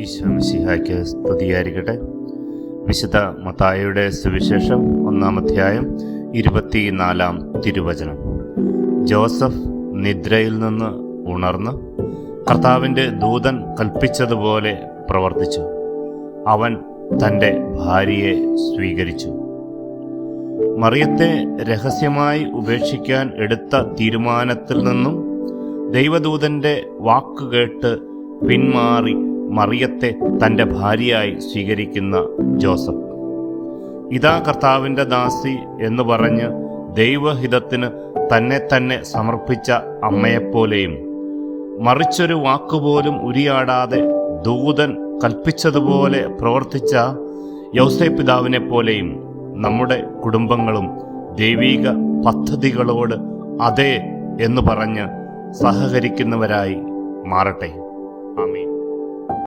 ഈശോമിശിഹായ്ക്ക് സ്തുതിയായിരിക്കട്ടെ. വിശുദ്ധ മത്തായിയുടെ സുവിശേഷം ഒന്നാം അധ്യായം ഇരുപത്തിനാലാം തിരുവചനം. ജോസഫ് നിദ്രയിൽ നിന്ന് ഉണർന്ന് കർത്താവിന്റെ ദൂതൻ കൽപ്പിച്ചതുപോലെ പ്രവർത്തിച്ചു. അവൻ തന്റെ ഭാര്യയെ സ്വീകരിച്ചു. മറിയത്തെ രഹസ്യമായി ഉപേക്ഷിക്കാൻ എടുത്ത തീരുമാനത്തിൽ നിന്നും ദൈവദൂതന്റെ വാക്കുകേട്ട് പിന്മാറി മറിയത്തെ തന്റെ ഭാര്യയായി സ്വീകരിക്കുന്ന ജോസഫ്. ഇതാ കർത്താവിന്റെ ദാസി എന്ന് പറഞ്ഞ് ദൈവഹിതത്തിന് തന്നെ തന്നെ സമർപ്പിച്ച അമ്മയെപ്പോലെയും മറിച്ചൊരു വാക്കുപോലും ഉരിയാടാതെ ദൂതൻ കൽപ്പിച്ചതുപോലെ പ്രവർത്തിച്ച യൗസൈ പിതാവിനെ പോലെയും നമ്മുടെ കുടുംബങ്ങളും ദൈവീക പദ്ധതികളോട് അതെ എന്ന് പറഞ്ഞ് സഹകരിക്കുന്നവരായി മാറട്ടെ. ആമീൻ.